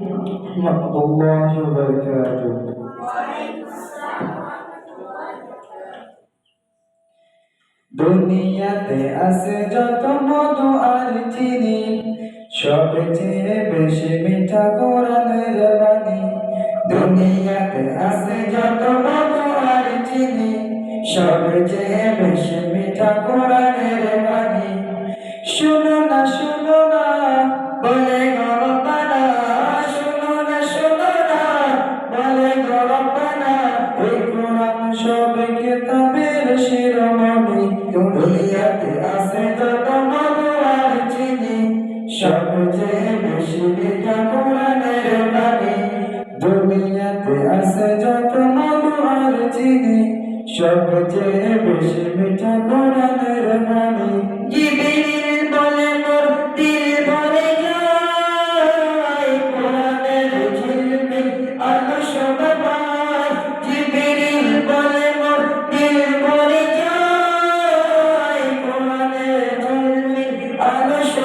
ورحمة الله وبركاته দুনিয়াতে আছে যত মধু আর চিনি সবচেয়ে বেশি মিঠা কোরআনের বাণী দুনিয়াতে আছে যত মধু আর চিনি সবচেয়ে বেশি মিঠা কোরআনের বাণী শুনো না শুনো সব কিতাবের সবচেয়ে বেশি মিঠা কোরআনের বাণী। দুনিয়াতে আছে যত মধু আর চিনি সবচেয়ে বেশি মিঠা কোরআনের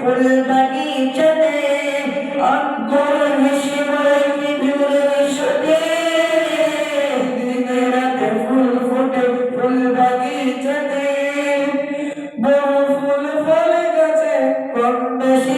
ফোটে ফুল বাগিচাতে অন্তরে বলে খেজুরের সাথে। দিনে রাতে ফুল ফোটে ফুল বাগিচাতে বড় ফুল ফলে গাছে, কম বেশি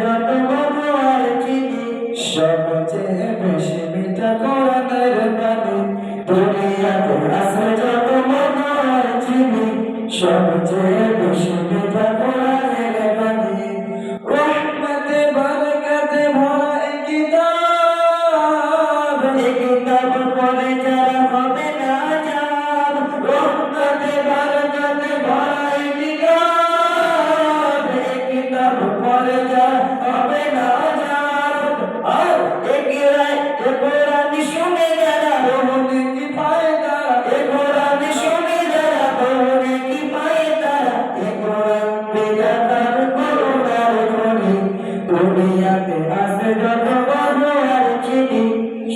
যত কোরআনের বাণী। আছে যত মধু আর চিনি। সবচেয়ে বেশি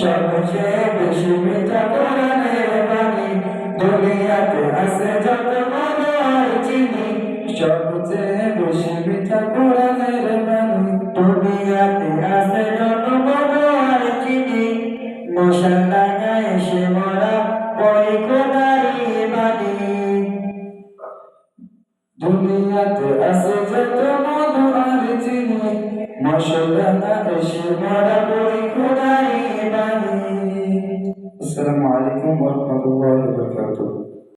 সবচেয়ে বেশি মিঠা কোরআনের বাণী। দুনিয়াতে আছে যত মধু আর চিনি। সবচেয়ে বেশি মিঠা কোরআনের বাণী। দুনিয়াতে আছে যত মধু আর চিনি। মশা লাগা এসে মরা পরে কোদারি মশলা না chúng ta thì thường thường